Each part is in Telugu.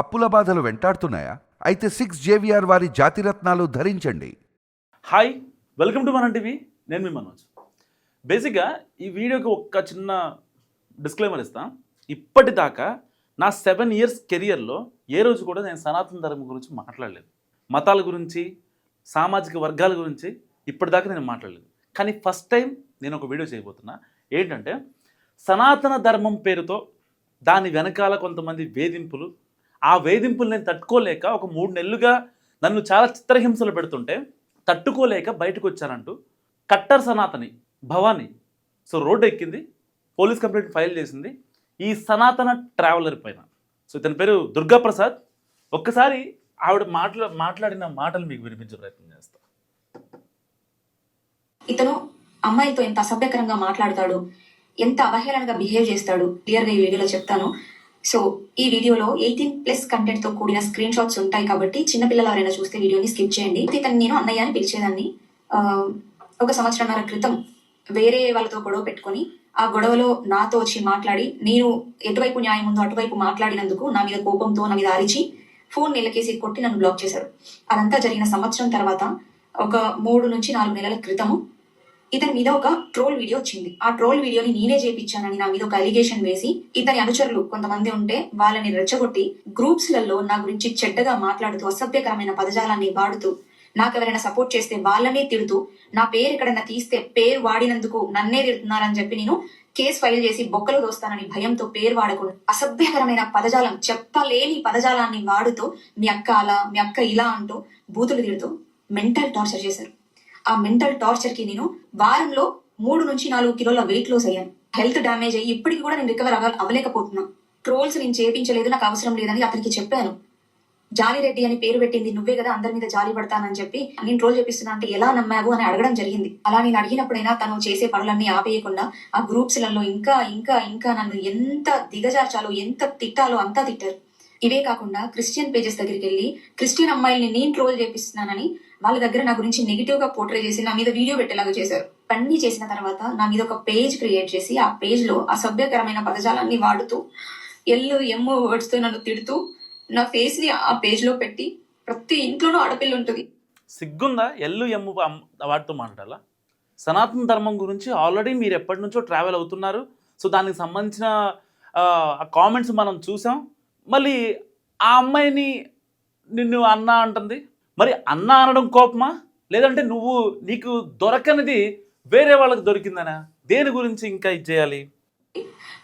అప్పుల బాధలు వెంటాడుతున్నాయా? అయితే సిక్స్ జేవిఆర్ వారి జాతిరత్నాలు ధరించండి. హాయ్ వెల్కమ్ టు మన టీవీ నేను మీ మనోజ్. బేసిక్గా ఈ వీడియోకి ఒక్క చిన్న డిస్క్లైమర్ ఇస్తా. ఇప్పటిదాకా నా సెవెన్ ఇయర్స్ కెరియర్లో ఏ రోజు కూడా నేను సనాతన ధర్మం గురించి మాట్లాడలేదు. మతాల గురించి సామాజిక వర్గాల గురించి ఇప్పటిదాకా నేను మాట్లాడలేదు. కానీ ఫస్ట్ టైం నేను ఒక వీడియో చేయబోతున్నా. ఏంటంటే సనాతన ధర్మం పేరుతో దాని వెనకాల కొంతమంది వేధింపులు ఆ వేధింపులు నేను తట్టుకోలేక ఒక మూడు నెలలుగా నన్ను చాలా చిత్రహింసలు పెడుతుంటే తట్టుకోలేక బయటకు వచ్చానంటూ కట్టర్ సనాతని భవానీ సో రోడ్డు ఎక్కింది పోలీస్ కంప్లైంట్ ఫైల్ చేసింది ఈ సనాతన ట్రావెలర్ పైన. సో ఇతని పేరు దుర్గా ప్రసాద్ ఒక్కసారి ఆవిడ మాట్లా మాట్లాడిన మాటలు మీకు వినిపించే ప్రయత్నం చేస్తా. ఇతను అమ్మాయితో ఎంత అసభ్యకరంగా మాట్లాడతాడు ఎంత అవహేళనగా బిహేవ్ చేస్తాడు క్లియర్గా ఈ వీడియోలో చెప్తాను. సో ఈ వీడియోలో ఎయిటీన్ ప్లస్ కంటెంట్తో కూడిన స్క్రీన్ షాట్స్ ఉంటాయి కాబట్టి చిన్నపిల్లలు ఎవరైనా చూస్తే వీడియోని స్కిప్ చేయండి. ఇతను నేను అన్నయ్య అని పిలిచేదాన్ని. ఒక సంవత్సరంన్నర క్రితం వేరే వాళ్ళతో గొడవ పెట్టుకొని ఆ గొడవలో నాతో వచ్చి మాట్లాడి నేను ఎటువైపు న్యాయం ఉందో అటువైపు మాట్లాడినందుకు నా మీద కోపంతో నా మీద అరిచి ఫోన్ నిలకేసి కొట్టి నన్ను బ్లాక్ చేశాడు. అదంతా జరిగిన సంవత్సరం తర్వాత ఒక మూడు నుంచి నాలుగు నెలల క్రితము ఇతని మీద ఒక ట్రోల్ వీడియో వచ్చింది. ఆ ట్రోల్ వీడియోని నేనే చేపించానని నా మీద ఒక అలిగేషన్ వేసి ఇతని అనుచరులు కొంతమంది ఉంటే వాళ్ళని రెచ్చగొట్టి గ్రూప్స్లలో నా గురించి చెడ్డగా మాట్లాడుతూ అసభ్యకరమైన పదజాలాన్ని వాడుతూ నాకు ఎవరైనా సపోర్ట్ చేస్తే వాళ్ళనే తిడుతూ నా పేరు ఎక్కడైనా తీస్తే పేరు వాడినందుకు నన్నే తిడుతున్నారని చెప్పి నేను కేసు ఫైల్ చేసి బొక్కలు దోస్తానని భయంతో పేరు వాడకుండా అసభ్యకరమైన పదజాలం చెప్పలేని పదజాలాన్ని వాడుతూ మీ అక్క అలా మీ అక్క ఇలా అంటూ బూతులు తిడుతూ మెంటల్ టార్చర్ చేశారు. ఆ మెంటల్ టార్చర్కి నేను వారంలో మూడు నుంచి నాలుగు కిలోల వెయిట్ లాస్ అయ్యాను. హెల్త్ డ్యామేజ్ అయ్యి ఇప్పటికి కూడా నేను రికవర్ అవ్వలేకపోతున్నాను అవ్వలేకపోతున్నా. ట్రోల్స్ నేను చేయించలేదు నాకు అవసరం లేదని అతనికి చెప్పాను. జాలి రెడ్డి అని పేరు పెట్టింది నువ్వే కదా అందరి మీద జాలి పడతానని చెప్పి నేను ట్రోల్ చేపిస్తున్నా అంటే ఎలా నమ్మావు అని అడగడం జరిగింది. అలా నేను అడిగినప్పుడైనా తను చేసే పనులన్నీ ఆపేయకుండా ఆ గ్రూప్స్లలో ఇంకా ఇంకా ఇంకా నన్ను ఎంత దిగజార్చాలో ఎంత తిట్టాలో అంతా తిట్టారు. ఇవే కాకుండా క్రిస్టియన్ పేజెస్ దగ్గరికి వెళ్ళి క్రిస్టియన్ అమ్మాయిల్ని నేను ట్రోల్ చేపిస్తున్నానని వాళ్ళ దగ్గర నా గురించి నెగిటివ్గా పోర్ట్రే చేసి నా మీద వీడియో పెట్టేలాగా చేశారు. పన్నీ చేసిన తర్వాత నా మీద ఒక పేజ్ క్రియేట్ చేసి ఆ పేజ్లో అసభ్యకరమైన పదజాలాన్ని వాడుతూ ఎల్లు ఎమ్ము వర్డ్స్తో నన్ను తిడుతూ నా ఫేస్ని ఆ పేజ్లో పెట్టి ప్రతి ఇంట్లోనూ ఆడపిల్ల ఉంటుంది. సిగ్గుందా? ఎల్లు ఎమ్ము వాడుతూ వాటితో మాట్లాడాలా? సనాతన ధర్మం గురించి ఆల్రెడీ మీరు ఎప్పటి నుంచో ట్రావెల్ అవుతున్నారు. సో దానికి సంబంధించిన కామెంట్స్ మనం చూసాం. మళ్ళీ ఆ అమ్మాయిని నిన్ను అన్న అంటుంది. మరి అన్న అనడం కోపమా? లేదంటే నువ్వు నీకు దొరకనిది వేరే వాళ్ళకి దొరికిందనా? దేని గురించి ఇంకా ఇది చేయాలి?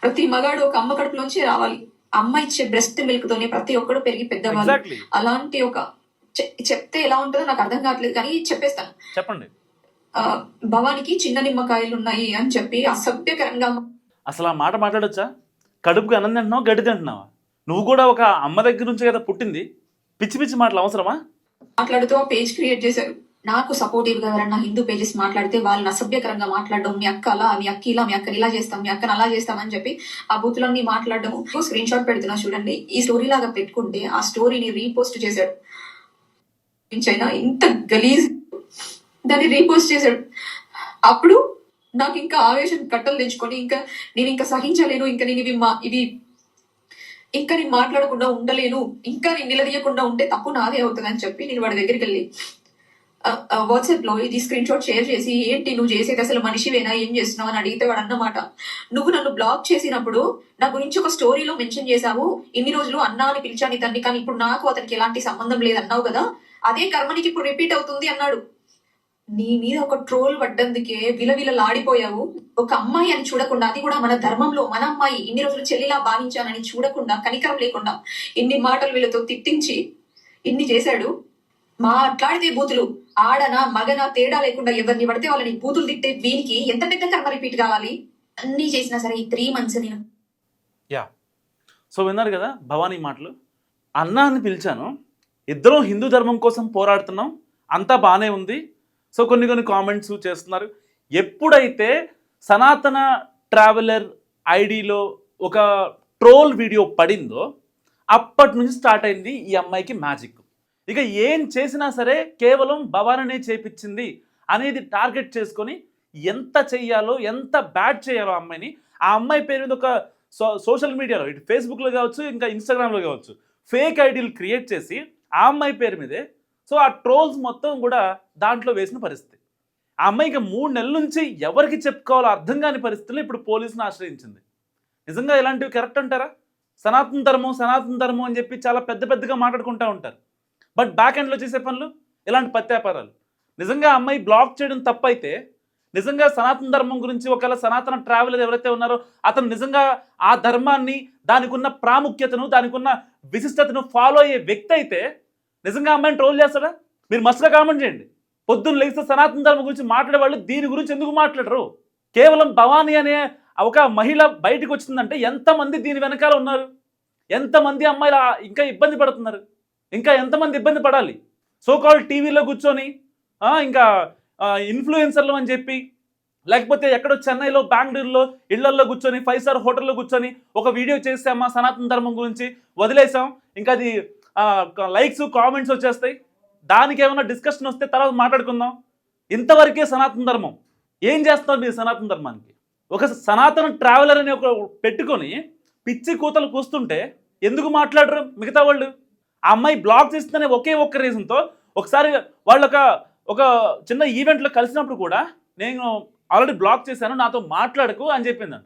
ప్రతి మగాడు ఒక అమ్మ కడుపులోంచి రావాలి. అమ్మ ఇచ్చే బ్రెస్ట్ మిల్క్ తోనే ప్రతి ఒక్కడు పెరిగి పెద్దవాళ్ళు. అలాంటి ఒక చెప్తే ఎలా ఉంటుందో నాకు అర్థం కావట్లేదు కానీ చెప్పేస్తాను. చెప్పండి. భవానికి చిన్న నిమ్మకాయలు ఉన్నాయి అని చెప్పి అసభ్యకరంగా అసలు ఆ మాట మాట్లాడొచ్చా? కడుపుకి అన్నం తింటున్నావు? గడ్డి తింటున్నావా? నువ్వు కూడా ఒక అమ్మ దగ్గర నుంచి కదా పుట్టింది? పిచ్చి పిచ్చి మాటలు అవసరమా? మాట్లాడుతూ పేజ్ క్రియేట్ చేశారు. నాకు సపోర్టివ్గా ఎవరన్నా హిందూ పేజెస్ మాట్లాడితే వాళ్ళని అసభ్యకరంగా మాట్లాడడం మీ అక్క అలా మీ అక్క ఇలా మీ అక్కని ఇలా చేస్తాం మీ అక్కని అలా చేస్తాం అని చెప్పి ఆ బూతులన్నీ మాట్లాడడం. స్క్రీన్ షాట్ పెడుతున్నా చూడండి. ఈ స్టోరీ లాగా పెట్టుకుంటే ఆ స్టోరీని రీపోస్ట్ చేశాడు. అయినా ఇంత గలీజ్ దాన్ని రీపోస్ట్ చేశాడు. అప్పుడు నాకు ఇంకా ఆవేశం కట్టలు తెచ్చుకొని ఇంకా నేను ఇంకా సహించలేను. ఇంకా నేను ఇవి మా ఇవి ఇంకా నేను మాట్లాడకుండా ఉండలేను ఇంకా నేను నిలదీయకుండా ఉంటే తప్పు నాదే అవుతుంది అని చెప్పి నేను వాడి దగ్గరికి వెళ్ళి వాట్సాప్లో ఇది స్క్రీన్ షాట్ షేర్ చేసి ఏంటి నువ్వు చేసేది అసలు మనిషివేనా? ఏం చేస్తున్నావు? అని అడిగితే వాడు అన్నమాట. నువ్వు నన్ను బ్లాక్ చేసినప్పుడు నా గురించి ఒక స్టోరీలో మెన్షన్ చేశావు. ఇన్ని రోజులు అన్నా అని పిలిచాను ఇతన్ని కానీ ఇప్పుడు నాకు అతనికి ఎలాంటి సంబంధం లేదన్నావు కదా అదే కర్మనికి ఇప్పుడు రిపీట్ అవుతుంది అన్నాడు. నీ మీద ఒక ట్రోల్ పడ్డందుకే విలవిలలాడిపోయావు. ఒక అమ్మాయి అని చూడకుండా అది కూడా మన ధర్మంలో మన అమ్మాయి ఇన్ని రోజులు చెల్లిలా భావించానని చూడకుండా కనికరం లేకుండా ఇన్ని మాటలు వీళ్ళతో తిట్టించి ఇన్ని చేశాడు. మాట్లాడితే బూతులు ఆడనా మగనా తేడా లేకుండా ఎవరిని పడితే వాళ్ళని బూతులు తిట్టే వీనికి ఎంత పెద్ద కర్మ రిపీట్ కావాలి? అన్ని చేసినా సరే ఈ త్రీ మంత్స్ నేను. యా. సో విన్నారు కదా భవానీ మాటలు? అన్నా అని పిలిచాను. ఇద్దరం హిందూ ధర్మం కోసం పోరాడుతున్నాం. అంతా బాగానే ఉంది. సో కొన్ని కొన్ని కామెంట్స్ చేస్తున్నారు. ఎప్పుడైతే సనాతన ట్రావెలర్ ఐడిలో ఒక ట్రోల్ వీడియో పడిందో అప్పటి నుంచి స్టార్ట్ అయింది ఈ అమ్మాయికి మ్యాజిక్ ఇక ఏం చేసినా సరే కేవలం భవాననే చేపించింది అనేది టార్గెట్ చేసుకొని ఎంత చెయ్యాలో ఎంత బ్యాడ్ చేయాలో ఆ అమ్మాయిని ఆ అమ్మాయి పేరు మీద ఒక సో సోషల్ మీడియాలో ఇటు ఫేస్బుక్లో కావచ్చు ఇంకా ఇన్స్టాగ్రామ్లో కావచ్చు ఫేక్ ఐడీలు క్రియేట్ చేసి ఆ అమ్మాయి పేరు మీదే సో ఆ ట్రోల్స్ మొత్తం కూడా దాంట్లో వేసిన పరిస్థితి. ఆ అమ్మాయికి మూడు నెలల నుంచి ఎవరికి చెప్పుకోవాలో అర్థం కాని పరిస్థితుల్లో ఇప్పుడు పోలీసును ఆశ్రయించింది. నిజంగా ఇలాంటివి కరెక్ట్ అంటారా? సనాతన ధర్మం సనాతన ధర్మం అని చెప్పి చాలా పెద్ద పెద్దగా మాట్లాడుకుంటూ ఉంటారు. బట్ బ్యాక్ ఎండ్లో చేసే పనులు? ఇలాంటి పత్యాపారాలు నిజంగా అమ్మాయి బ్లాక్ చేయడం తప్పైతే నిజంగా సనాతన ధర్మం గురించి ఒకవేళ సనాతన ట్రావెలర్ ఎవరైతే ఉన్నారో అతను నిజంగా ఆ ధర్మాన్ని దానికి ఉన్న ప్రాముఖ్యతను దానికి ఉన్న విశిష్టతను ఫాలో అయ్యే వ్యక్తి అయితే నిజంగా అమ్మాయిని ట్రోల్ చేస్తాడా? మీరు మస్తుగా కామెంట్ చేయండి. పొద్దున్న లేస్తే సనాతన ధర్మం గురించి మాట్లాడే వాళ్ళు దీని గురించి ఎందుకు మాట్లాడరు? కేవలం భవానీ అనే ఒక మహిళ బయటకు వచ్చిందంటే ఎంతమంది దీని వెనకాల ఉన్నారు? ఎంతమంది అమ్మాయిలు ఇంకా ఇబ్బంది పడుతున్నారు? ఇంకా ఎంతమంది ఇబ్బంది పడాలి? సో కాల్ టీవీలో కూర్చొని ఇంకా ఇన్ఫ్లుయెన్సర్లు అని చెప్పి లేకపోతే ఎక్కడో చెన్నైలో బెంగళూరులో ఇళ్ళల్లో కూర్చొని ఫైవ్ స్టార్ హోటల్లో కూర్చొని ఒక వీడియో చేసామా సనాతన ధర్మం గురించి వదిలేసాం. ఇంకా అది లైక్స్ కామెంట్స్ వచ్చేస్తాయి. దానికి ఏమైనా డిస్కషన్ వస్తే తర్వాత మాట్లాడుకుందాం. ఇంతవరకే సనాతన ధర్మం. ఏం చేస్తున్నారు మీరు సనాతన ధర్మానికి? ఒక సనాతన ట్రావెలర్ అని ఒక పెట్టుకొని పిచ్చి కూతలు కూస్తుంటే ఎందుకు మాట్లాడరు మిగతా వాళ్ళు? ఆ అమ్మాయి బ్లాక్ చేస్తుందనే ఒకే ఒక్క రీజన్తో ఒకసారి వాళ్ళు ఒక ఒక చిన్న ఈవెంట్లో కలిసినప్పుడు కూడా నేను ఆల్రెడీ బ్లాక్ చేశాను నాతో మాట్లాడకు అని చెప్పిందంట.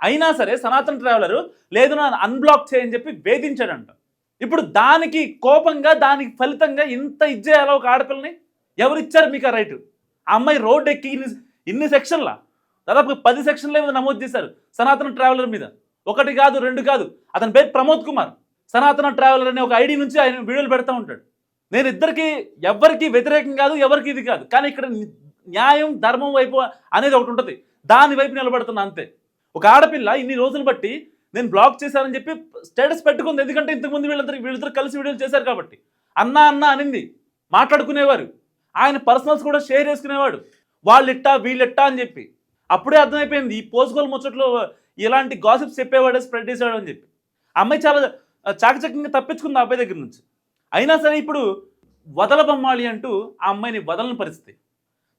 అయినా సరే సనాతన ట్రావెలర్ లేదు నా అన్బ్లాక్ చేయని చెప్పి వేధించాడంట. ఇప్పుడు దానికి కోపంగా దానికి ఫలితంగా ఇంత ఇచ్చేయాలి ఒక ఆడపిల్లని ఎవరిచ్చారు మీకు ఆ రైట్? ఆ అమ్మాయి రోడ్ ఎక్కి ఇన్ని ఇన్ని సెక్షన్లా? దాదాపు పది సెక్షన్ల మీద నమోదు చేశారు సనాతన ట్రావెలర్ మీద. ఒకటి కాదు రెండు కాదు. అతని పేరు ప్రమోద్ కుమార్. సనాతన ట్రావెలర్ అనే ఒక ఐడి నుంచి ఆయన వీడియోలు పెడతా ఉంటాడు. నేను ఇద్దరికి ఎవరికి వ్యతిరేకం కాదు ఎవరికి ఇది కాదు. కానీ ఇక్కడ న్యాయం ధర్మం వైపు అనేది ఒకటి ఉంటుంది. దాని వైపు నిలబడుతున్నా అంతే. ఒక ఆడపిల్ల ఇన్ని రోజులు బట్టి నేను బ్లాక్ చేశానని చెప్పి స్టేటస్ పెట్టుకుంది. ఎందుకంటే ఇంతకుముందు వీళ్ళందరూ వీళ్ళిద్దరు కలిసి వీడియోలు చేశారు కాబట్టి. అన్న అన్న అనింది. మాట్లాడుకునేవారు. ఆయన పర్సనల్స్ కూడా షేర్ చేసుకునేవాడు. వాళ్ళిట్టా వీళ్ళిట్టా అని చెప్పి. అప్పుడే అర్థమైపోయింది. ఈ పోసుకోలు ముచ్చట్లో ఇలాంటి గాసిప్స్ చెప్పేవాడే స్ప్రెడ్ చేసేవాడు అని చెప్పి. అమ్మాయి చాలా చాకచక్యంగా తప్పించుకుంది ఆ అబ్బాయి దగ్గర నుంచి. అయినా సరే ఇప్పుడు వదల బొమ్మాలి అంటూ ఆ అమ్మాయిని వదలని పరిస్థితి.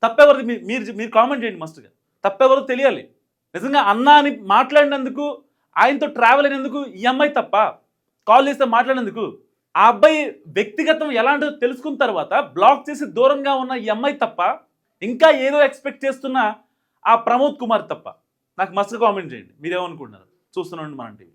తప్పెవరిది మీ- మీరు మీరు కామెంట్ చేయండి మస్ట్గా తప్పెవరు తెలియాలి. నిజంగా అన్న అని మాట్లాడినందుకు ఆయనతో ట్రావెల్ అయినందుకు ఈ అమ్మాయి తప్ప కాల్ చేస్తే మాట్లాడినందుకు ఆ అబ్బాయి వ్యక్తిగతం ఎలాంటిదో తెలుసుకున్న తర్వాత బ్లాక్ చేసి దూరంగా ఉన్న ఈ అమ్మాయి తప్ప ఇంకా ఏదో ఎక్స్పెక్ట్ చేస్తున్న ఆ ప్రమోద్ కుమార్ తప్ప నాకు మస్తు కామెంట్ చేయండి. మీరేమనుకుంటున్నారు? చూస్తున్నాండి మన టీవీ